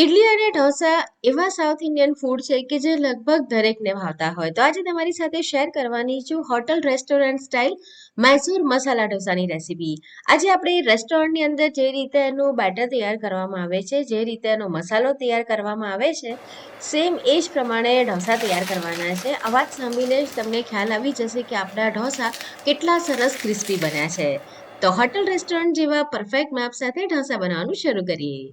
ઇડલી અને ઢોસા એવા south Indian food છે કે જે લગભગ દરેકને ભાવતા હોય. તો આજે તમારી સાથે શેર કરવાની છું hotel restaurant style Mysore masala ઢોસાની recipe આજે આપણે રેસ્ટોરન્ટની અંદર જે રીતે એનું બેટર તૈયાર કરવામાં આવે છે, જે રીતે એનો મસાલો તૈયાર કરવામાં આવે છે સેમ એ જ પ્રમાણે ઢોસા તૈયાર કરવાના છે. અવાજ સાંભળીને જ તમને ખ્યાલ આવી જશે કે આપણા ઢોસા કેટલા સરસ ક્રિસ્પી બન્યા છે. તો હોટલ રેસ્ટોરન્ટ જેવા પરફેક્ટ મેપ સાથે ઢોસા બનાવવાનું શરૂ કરીએ.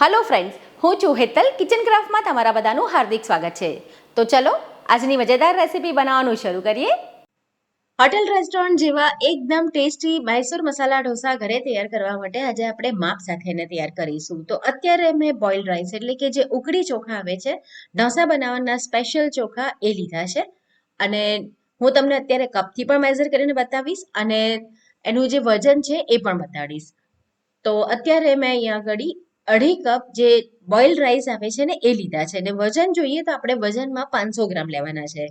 હલો ફ્રેન્ડ્સ હું છું હેતલ. કિચન ક્રાફ્ટમાં તમારા બધાનું હાર્દિક સ્વાગત છે. તો ચલો, આજની મજેદાર રેસીપી બનાવવાનું શરૂ કરીએ. હોટેલ રેસ્ટોરન્ટ જેવા એકદમ ટેસ્ટી મૈસૂર મસાલા ઢોસા ઘરે તૈયાર કરવા માટે આજે આપણે માપ સાથે તૈયાર કરીશું. તો અત્યારે મેં બોઇલ રાઈસ એટલે કે જે ઉકળી ચોખા આવે છે, ઢોસા બનાવવાના સ્પેશિયલ ચોખા એ લીધા છે. અને હું તમને અત્યારે કપથી પણ મેઝર કરીને બતાવીશ અને એનું જે વજન છે એ પણ બતાડીશ. તો અત્યારે મેં અહીંયા આગળ અઢી કપ જે બોઇલ રાઈસ આવે છે ને, એ લીધા છે. ને વજન જોઈએ તો આપણે વજનમાં પાંચસો ગ્રામ લેવાના છે.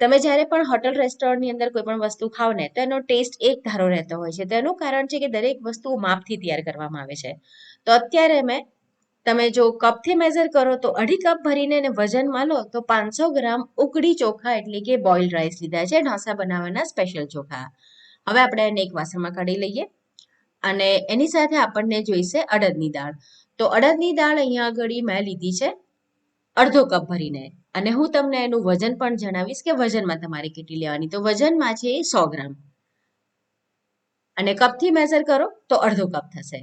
તમે જ્યારે પણ હોટલ રેસ્ટોરન્ટની અંદર કોઈ પણ વસ્તુ ખાઓ ને, તો એનો ટેસ્ટ એક ધારો રહેતો હોય છે. તેનું કારણ છે કે દરેક વસ્તુ માપથી તૈયાર કરવામાં આવે છે. તો અત્યારે મેં, તમે જો કપથી મેઝર કરો તો અઢી કપ ભરીને એને વજનમાં લો, તો પાંચસો ગ્રામ ઉકળી ચોખા એટલે કે બોઇલ રાઈસ લીધા છે. ઢોસા બનાવવાના સ્પેશિયલ ચોખા. હવે આપણે એને એક વાસણમાં કાઢી લઈએ. અને એની સાથે આપણને જોઈશે અડદની દાળ. તો અડદની દાળ અહીંયા આગળ મેં લીધી છે અડધો કપ ભરીને. અને હું તમને એનું વજન પણ જણાવીશ કે વજનમાં તમારે કેટલી લેવાની. તો વજનમાં છે એ સો ગ્રામ. અને કપથી મેઝર કરો તો અડધો કપ થશે.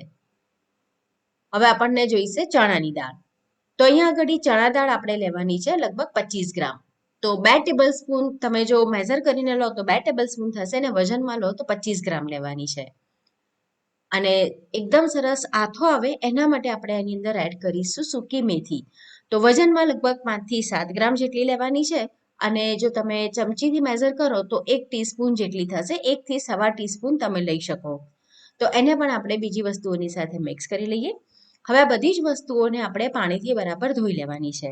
હવે આપણને જોઈશે ચણાની દાળ. તો અહીંયા આગળ ચણા દાળ આપણે લેવાની છે લગભગ પચીસ ગ્રામ. તો બે ટેબલ સ્પૂન તમે જો મેઝર કરીને લો તો બે ટેબલ સ્પૂન થશે અને વજનમાં લો તો પચીસ ગ્રામ લેવાની છે. અને એકદમ સરસ આથો આવે, એના માટે આપણે એની અંદર એડ કરીશું સૂકી મેથી. તો વજનમાં લગભગ પાંચથી સાત ગ્રામ જેટલી લેવાની છે અને જો તમે ચમચીથી મેઝર કરો તો એક ટીસ્પૂન જેટલી થશે, એકથી સવા ટીસ્પૂન તમે લઈ શકો. તો એને પણ આપણે બીજી વસ્તુઓની સાથે મિક્સ કરી લઈએ. હવે આ બધી જ વસ્તુઓને આપણે પાણીથી બરાબર ધોઈ લેવાની છે.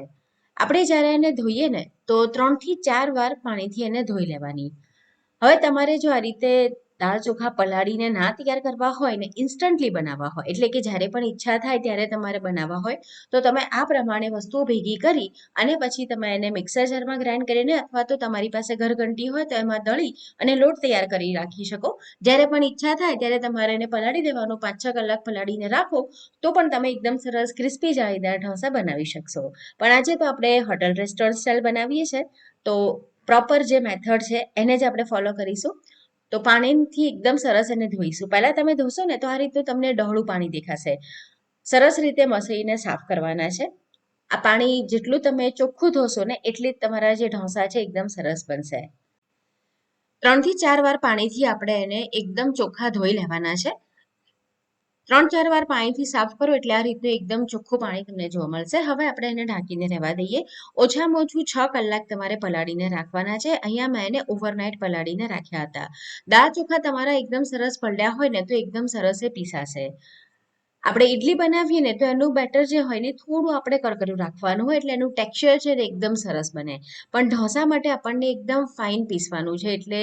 આપણે જ્યારે એને ધોઈએ ને, તો ત્રણથી ચાર વાર પાણીથી એને ધોઈ લેવાની. હવે તમારે જો આ રીતે દાળ ચોખા પલાળીને ના તૈયાર કરવા હોય ને ઇન્સ્ટન્ટલી બનાવવા હોય. એટલે કે જ્યારે પણ ઈચ્છા થાય ત્યારે તમારે બનાવવા હોય. તો તમે આ પ્રમાણે વસ્તુઓ ભેગી કરી અને પછી તમે એને મિક્સર જારમાં ગ્રાઇન્ડ કરીને અથવા તો તમારી પાસે ઘરઘંટી હોય તો એમાં દળી અને લોટ તૈયાર કરી રાખી શકો. જ્યારે પણ ઈચ્છા થાય ત્યારે તમારે એને પલાળી દેવાનું, પાંચ છ કલાક પલાળીને રાખો, તો પણ તમે એકદમ સરસ ક્રિસ્પી જાળીદાર ઢોસા બનાવી શકશો. પણ આજે તો આપણે હોટલ રેસ્ટોરન્ટ સ્ટાઇલ બનાવીએ છીએ તો પ્રોપર જે મેથડ છે એને જ આપણે ફોલો કરીશું. તો પાણીથી એકદમ સરસ એને ધોઈશું. પહેલાં તમે ધોશો ને તો આ રીતનું તમને ડહોળું પાણી દેખાશે. સરસ રીતે મસળીને સાફ કરવાના છે. આ પાણી જેટલું તમે ચોખ્ખું ધોશો ને એટલી જ તમારા જે ઢોસા છે એકદમ સરસ બનશે. ત્રણથી ચાર વાર પાણીથી આપણે એને એકદમ ચોખ્ખા ધોઈ લેવાના છે. ત્રણ ચાર વાર પાણીથી સાફ કરો એટલે આ રીતનું એકદમ ચોખ્ખું પાણી તમને જોવા મળશે. હવે આપણે એને ઢાંકીને રહેવા દઈએ. ઓછામાં ઓછું છ કલાક તમારે પલાળીને રાખવાના છે. અહીંયા મેં એને ઓવરનાઇટ પલાળીને રાખ્યા હતા. દાળ ચોખા તમારા એકદમ સરસ પલળ્યા હોય ને તો એકદમ સરસ એ પીસાશે. આપણે ઇડલી બનાવીએ ને તો એનું બેટર જે હોય ને થોડું આપણે કરકરું રાખવાનું હોય એટલે એનું ટેક્સચર છે ને એકદમ સરસ બને. પણ ઢોસા માટે આપણને એકદમ ફાઇન પીસવાનું છે એટલે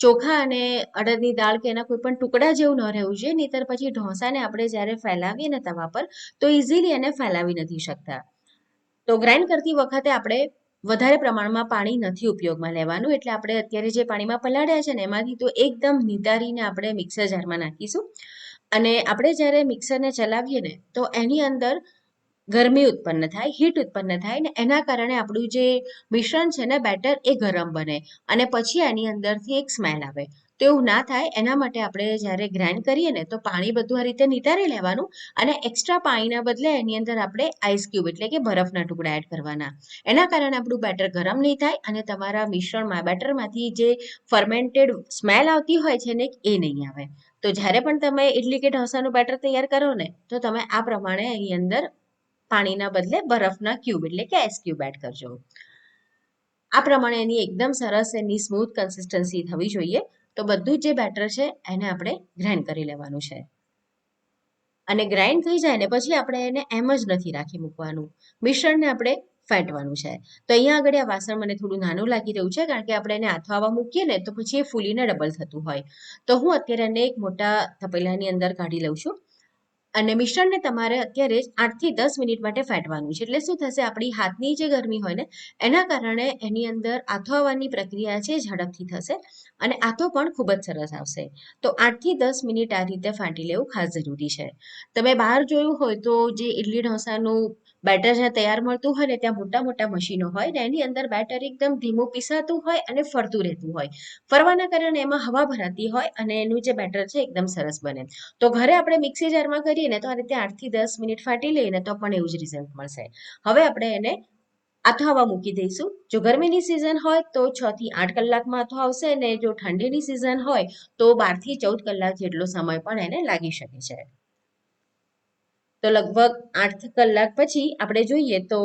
ચોખા અને અડદની દાળ કે એના કોઈ પણ ટુકડા જેવું ન રહેવું જોઈએ, નહીતર પછી ઢોસાને આપણે જ્યારે ફેલાવીએ ને તવા પર, તો ઇઝીલી એને ફેલાવી નથી શકતા. તો ગ્રાઇન્ડ કરતી વખતે આપણે વધારે પ્રમાણમાં પાણી નથી ઉપયોગમાં લેવાનું, એટલે આપણે અત્યારે જે પાણીમાં પલાળ્યા છે ને એમાંથી તો એકદમ નિતારીને આપણે મિક્સર જારમાં નાખીશું. અને આપણે જ્યારે મિક્સરને ચલાવીએ ને, તો એની અંદર ગરમી ઉત્પન્ન થાય હીટ ઉત્પન્ન થાય ને એના કારણે આપણું જે મિશ્રણ છે ને બેટર એ ગરમ બને અને પછી એની અંદરથી એક સ્મેલ આવે. તો એવું ના થાય. એના માટે આપણે જ્યારે ગ્રાઇન્ડ કરીએ ને, તો પાણી બધું આ રીતે નિતારી લેવાનું અને એક્સ્ટ્રા પાણીના બદલે એની અંદર આપણે આઈસ ક્યુબ એટલે કે બરફના ટુકડા એડ કરવાના. એના કારણે આપણું બેટર ગરમ નહીં થાય અને તમારા મિશ્રણમાં બેટરમાંથી જે ફર્મેન્ટેડ સ્મેલ આવતી હોય છે ને, એ નહીં આવે. તો જ્યારે પણ તમે ઇડલી કે ઢોસાનું બેટર તૈયાર કરો ને, તો તમે આ પ્રમાણે અહીં અંદર પાણીના બદલે બરફના ક્યુબ એટલે કે આઈસ ક્યુબ એડ કરજો. આ પ્રમાણે એની એકદમ સરસ એની સ્મૂથ કન્સિસ્ટન્સી થવી જોઈએ. તો બધું જ બેટર છે, એને આપણે ગ્રાઇન્ડ કરી લેવાનું છે. અને ગ્રાઇન્ડ થઈ જાય ને પછી આપણે એને એમ જ નથી રાખી મૂકવાનું. મિશ્રણને આપણે ફેટવાનું છે. તો અહીંયા આગળ આ વાસણ મને થોડું નાનું લાગી રહ્યું છે, કારણ કે આપણે એને આથવામાં મૂકીએ ને તો પછી એ ફૂલીને ડબલ થતું હોય. તો હું અત્યારે એને એક મોટા તપેલાની અંદર કાઢી લઉં છું. અને મિશ્રણને તમારે અત્યારે આઠથી દસ મિનિટ માટે ફેટવાનું છે. એટલે શું થશે? આપણી હાથની જે ગરમી હોય ને, એના કારણે એની અંદર આથો આવવાની પ્રક્રિયા છે, ઝડપથી થશે અને આથો પણ ખૂબ જ સરસ આવશે. તો આઠથી દસ મિનિટ આ રીતે ફાટી લેવું ખાસ જરૂરી છે. તમે બહાર જોયું હોય તો જે ઇડલી ઢોસાનું બેટર જ્યાં તૈયાર મળતું હોય ને ત્યાં મોટા મોટા મશીનો હોય ને એની અંદર બેટર એકદમ ધીમું પીસાતું હોય અને ફરતું રહેતું હોય. ફરવાના કારણે એમાં હવા ભરાતી હોય અને એનું જે બેટર છે એકદમ સરસ બને. તો ઘરે આપણે મિક્સી જારમાં કરીએ ને તો આ રીતે આઠથી દસ મિનિટ ફાટી લઈએ તો પણ એવું જ રિઝલ્ટ મળશે. હવે આપણે એને આથો આવવા મૂકી દઈશું. જો ગરમીની સિઝન હોય તો છ થી આઠ કલાકમાં આથો આવશે અને જો ઠંડીની સિઝન હોય તો બારથી ચૌદ કલાક જેટલો સમય પણ એને લાગી શકે છે. તો લગભગ આઠ કલાક પછી આપણે જોઈએ તો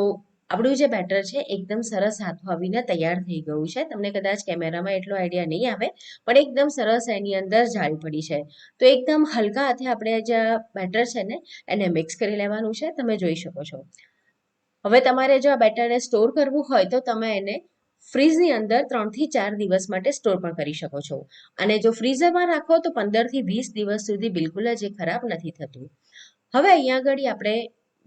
આપણું જે બેટર છે, એકદમ સરસ હાથો આવીને તૈયાર થઈ ગયું છે. તમને કદાચ કેમેરામાં એટલો આઈડિયા નહીં આવે, પણ એકદમ સરસ એની અંદર જાળી પડી છે. તો એકદમ હલકા હાથે આપણે જે બેટર છે ને, એને મિક્સ કરી લેવાનું છે. તમે જોઈ શકો છો. હવે તમારે જો આ બેટરને સ્ટોર કરવું હોય તો તમે એને ફ્રીજની અંદર ત્રણથી ચાર દિવસ માટે સ્ટોર પણ કરી શકો છો. અને જો ફ્રીઝરમાં રાખો તો પંદરથી વીસ દિવસ સુધી બિલકુલ જ ખરાબ નથી થતું. હવે અહીંયા આગળ આપણે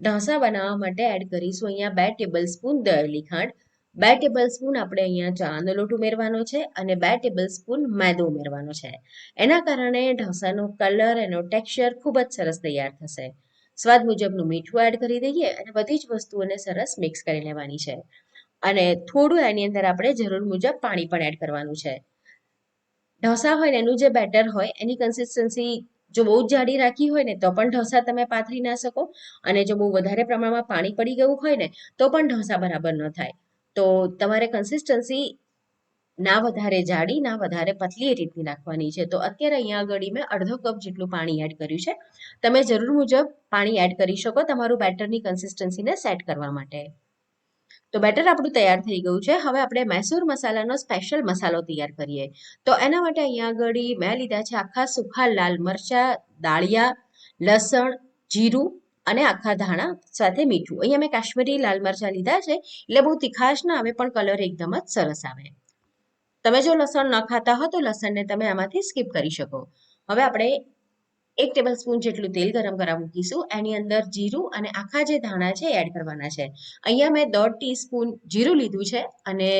ઢાંસા બનાવવા માટે એડ કરીશું. અહીંયા બે ટેબલ સ્પૂન દળેલી ખાંડ, બે ટેબલ સ્પૂન આપણે અહીંયા ચાનો લોટ ઉમેરવાનો છે અને બે ટેબલ સ્પૂન મેદો ઉમેરવાનો છે. એના કારણે ઢોસાનો કલર એનો ટેક્સચર ખૂબ જ સરસ તૈયાર થશે. સ્વાદ મુજબનું મીઠું એડ કરી દઈએ અને બધી જ વસ્તુઓને સરસ મિક્સ કરી લેવાની છે. અને થોડું એની અંદર આપણે જરૂર મુજબ પાણી પણ એડ કરવાનું છે. ઢોસા હોય ને એનું જે બેટર હોય, એની કન્સિસ્ટન્સી જો બહુ જ જાડી રાખી હોય ને, તો પણ ઢોસા તમે પાથરી ના શકો. અને જો બહુ વધારે પ્રમાણમાં પાણી પડી ગયું હોય ને, તો પણ ઢોસા બરાબર ન થાય. તો તમારે કન્સિસ્ટન્સી ના વધારે જાડી, ના વધારે પતલી એ રીતની રાખવાની છે. તો અત્યારે અહીંયા આગળ મેં અડધો કપ જેટલું પાણી એડ કર્યું છે. તમે જરૂર મુજબ પાણી એડ કરી શકો તમારું બેટરની કન્સિસ્ટન્સીને સેટ કરવા માટે. તો બેટર આપણું તૈયાર થઈ ગયું છે. હવે આપણે મૈસૂર મસાલાનો સ્પેશિયલ મસાલો તૈયાર કરીએ. તો એના માટે અહીંયા આગળ મેં લીધા છે આખા સૂખા લાલ મરચા, દાળિયા, લસણ, જીરું અને આખા ધાણા સાથે મીઠું. અહીંયા મેં કાશ્મીરી લાલ મરચા લીધા છે. એટલે બહુ તીખાશ ના આવે, પણ કલર એકદમ જ સરસ આવે. તમે જો લસણ ન ખાતા હો તો લસણને તમે આમાંથી સ્કીપ કરી શકો. હવે આપણે એક ટેબલ સ્પૂન જેટલું તેલ ગરમ કરવા મૂકીશું એની અંદર જીરું અને આખા જે ધાણા છે એડ કરવાના છે. અહીંયા મેં દોઢ ટીસ્પૂન જીરું લીધું છે અને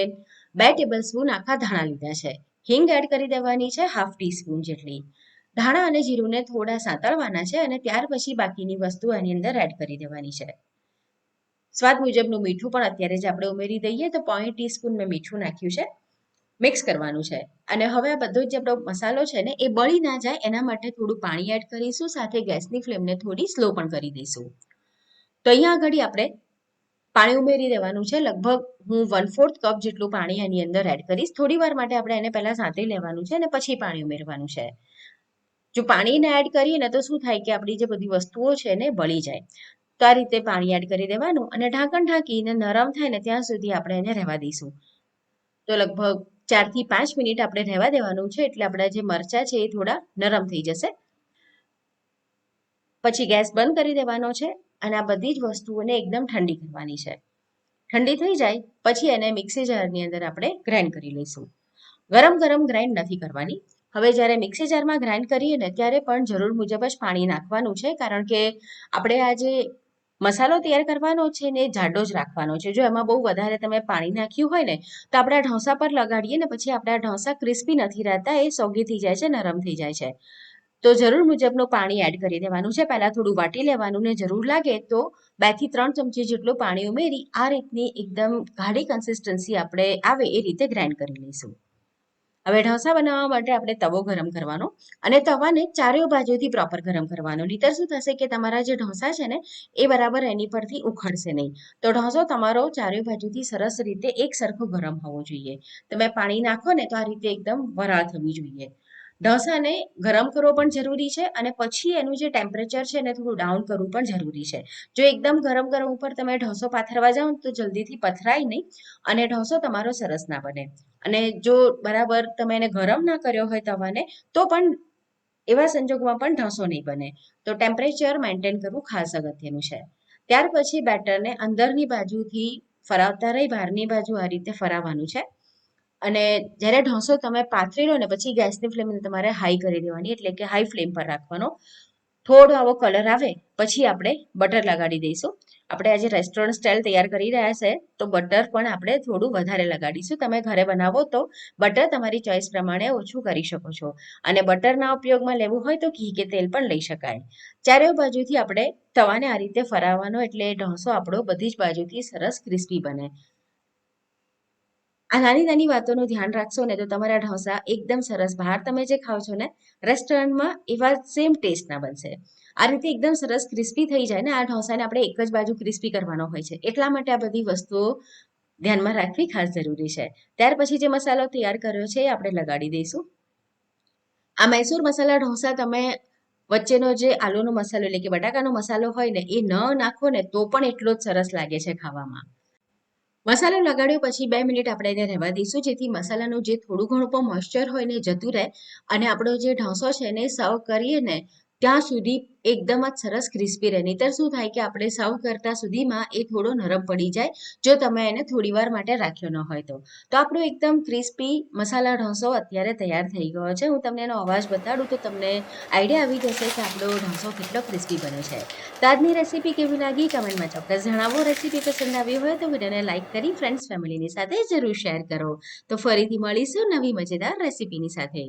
બે ટેબલ સ્પૂન આખા ધાણા લીધા છે. હિંગ એડ કરી દેવાની છે હાફ ટીસ્પૂન જેટલી. ધાણા અને જીરુંને થોડા સાંતળવાના છે અને ત્યાર પછી બાકીની વસ્તુ એની અંદર એડ કરી દેવાની છે. સ્વાદ મુજબનું મીઠું પણ અત્યારે જ આપણે ઉમેરી દઈએ તો પોઈન્ટ ટીસ્પૂન મેં મીઠું નાખ્યું છે. મિક્સ કરવાનું છે. અને હવે આ બધો જે આપણો મસાલો છે ને, એ બળી ના જાય, એના માટે થોડું પાણી એડ કરીશું, સાથે ગેસની ફ્લેમને થોડી સ્લો પણ કરી દઈશું. તો અહીંયા આગળ આપણે પાણી ઉમેરી દેવાનું છે. લગભગ હું વન ફોર્થ કપ જેટલું પાણી એની અંદર એડ કરીશ. થોડી વાર માટે આપણે એને પહેલાં સાંતળી લેવાનું છે અને પછી પાણી ઉમેરવાનું છે. જો પાણીને એડ કરીએ ને તો શું થાય કે આપણી જે બધી વસ્તુઓ છે ને બળી જાય. તો આ રીતે પાણી એડ કરી દેવાનું અને ઢાંકણ ઢાંકીને નરમ થાય ને ત્યાં સુધી આપણે એને રહેવા દઈશું. તો લગભગ ચારથી પાંચ મિનિટ આપણે રહેવા દેવાનું છે એટલે આપણા જે મરચા છે એ થોડા નરમ થઈ જશે. પછી ગેસ બંધ કરી દેવાનો છે અને આ બધી જ વસ્તુઓને એકદમ ઠંડી કરવાની છે. ઠંડી થઈ જાય પછી એને મિક્સી જારની અંદર આપણે ગ્રાઇન્ડ કરી લઈશું. ગરમ ગરમ ગ્રાઇન્ડ નથી કરવાની. હવે જ્યારે મિક્સી જારમાં ગ્રાઇન્ડ કરીએ ને ત્યારે પણ જરૂર મુજબ જ પાણી નાખવાનું છે કારણ કે આપણે આ જે મસાલો તૈયાર કરવાનો છે ને જાડો જ રાખવાનો છે. જો એમાં બહુ વધારે તમે પાણી નાખ્યું હોય ને, તો આપણે આ ઢોસા પર લગાડીએ ને પછી આપણા ઢોસા ક્રિસ્પી નથી રહેતા, એ સોગી થઈ જાય છે, નરમ થઈ જાય છે. તો જરૂર મુજબનું પાણી એડ કરી દેવાનું છે. પહેલાં થોડું વાટી લેવાનું ને જરૂર લાગે તો બેથી ત્રણ ચમચી જેટલું પાણી ઉમેરી આ રીતની એકદમ ગાઢી કન્સિસ્ટન્સી આપણે આવે એ રીતે ગ્રાઇન્ડ કરી લઈશું. હવે ઢોસા બનાવવા માટે આપણે તવો ગરમ કરવાનો અને તવાને ચારેય બાજુથી પ્રોપર ગરમ કરવાનો. નહીતર શું થશે કે તમારા જે ઢોસા છે ને, એ બરાબર એની પરથી ઉખડશે નહીં. તો ઢોસો તમારો ચારેય બાજુથી સરસ રીતે એક સરખો ગરમ હોવો જોઈએ. તમે પાણી નાખો ને તો આ રીતે એકદમ વરાળ થવી જોઈએ. ઢોસાને ગરમ કરવો પણ જરૂરી છે અને પછી એનું જે ટેમ્પરેચર છે એને થોડું ડાઉન કરવું પણ જરૂરી છે. જો એકદમ ગરમ ગરમ ઉપર તમે ઢોસો પાથરવા જાઓ તો જલ્દીથી પથરાય નહીં અને ઢોસો તમારો સરસ ના બને. અને જો બરાબર તમે એને ગરમ ના કર્યો હોય તવાને તો પણ એવા સંજોગોમાં પણ ઢોસો નહીં બને. તો ટેમ્પરેચર મેન્ટેન કરવું ખાસ અગત્યનું છે. ત્યાર પછી બેટરને અંદરની બાજુથી ફરાવતા રહી, બહારની બાજુ આ રીતે ફરાવવાનું છે. અને જ્યારે ઢોસો તમે પાથરી લો ને, પછી ગેસની ફ્લેમને તમારે હાઈ કરી દેવાની, એટલે કે હાઈ ફ્લેમ પર રાખવાનો. થોડો આવો કલર આવે, પછી આપણે બટર લગાડી દઈશું. આપણે આજે રેસ્ટોરન્ટ સ્ટાઇલ તૈયાર કરી રહ્યા છે, તો બટર પણ આપણે થોડું વધારે લગાડીશું. તમે ઘરે બનાવો તો બટર તમારી ચોઈસ પ્રમાણે ઓછું કરી શકો છો. અને બટરના ઉપયોગમાં લેવું હોય તો ઘી કે તેલ પણ લઈ શકાય. ચારે બાજુથી આપણે તવાને આ રીતે ફરાવવાનો, એટલે ઢોસો આપણો બધી જ બાજુથી સરસ ક્રિસ્પી બને. આ નાની નાની વાતોનું ધ્યાન રાખશો ને તો તમારા ઢોસા એકદમ સરસ. બહાર તમે જે ખાવ છો ને રેસ્ટોરન્ટમાં એવા સેમ ટેસ્ટના બનશે. આ રીતે એકદમ સરસ ક્રિસ્પી થઈ જાય ને, આ ઢોસાને આપણે એક જ બાજુ ક્રિસ્પી કરવાનો હોય છે. એટલા માટે આ બધી વસ્તુઓ ધ્યાનમાં રાખવી ખાસ જરૂરી છે. ત્યાર પછી જે મસાલો તૈયાર કર્યો છે એ આપણે લગાડી દઈશું. આ મૈસૂર મસાલા ઢોસા તમે વચ્ચેનો જે આલુનો મસાલો એટલે કે બટાકાનો મસાલો હોય ને, એ ન નાખો ને તો પણ એટલો જ સરસ લાગે છે ખાવામાં. મસાલો લગાડ્યો પછી બે મિનિટ આપણે એને રહેવા દઈશું, જેથી મસાલાનું જે થોડું ઘણું પણ મોઇશ્ચર હોય ને જતું રહે. અને આપણો જે ઢોસો છે એને સર્વ કરીએ ને ત્યાં સુધી એકદમ જ સરસ ક્રિસ્પી રહે. નહીતર શું થાય કે આપણે સર્વ કરતા સુધીમાં એ થોડો નરમ પડી જાય, જો તમે એને થોડી વાર માટે રાખ્યો ન હોય તો. તો આપણો એકદમ ક્રિસ્પી મસાલા ઢોસો અત્યારે તૈયાર થઈ ગયો છે. હું તમને એનો અવાજ બતાડું તો તમને આઈડિયા આવી જશે કે આપણો ઢોસો કેટલો ક્રિસ્પી બને છે. તો આજની રેસીપી કેવી લાગી? કમેન્ટમાં ચોક્કસ જણાવો. રેસીપી પસંદ આવી હોય તો વિડીયોને લાઇક કરી ફ્રેન્ડ્સ ફેમિલીની સાથે જરૂર શેર કરો. તો ફરીથી મળીશું નવી મજેદાર રેસીપીની સાથે.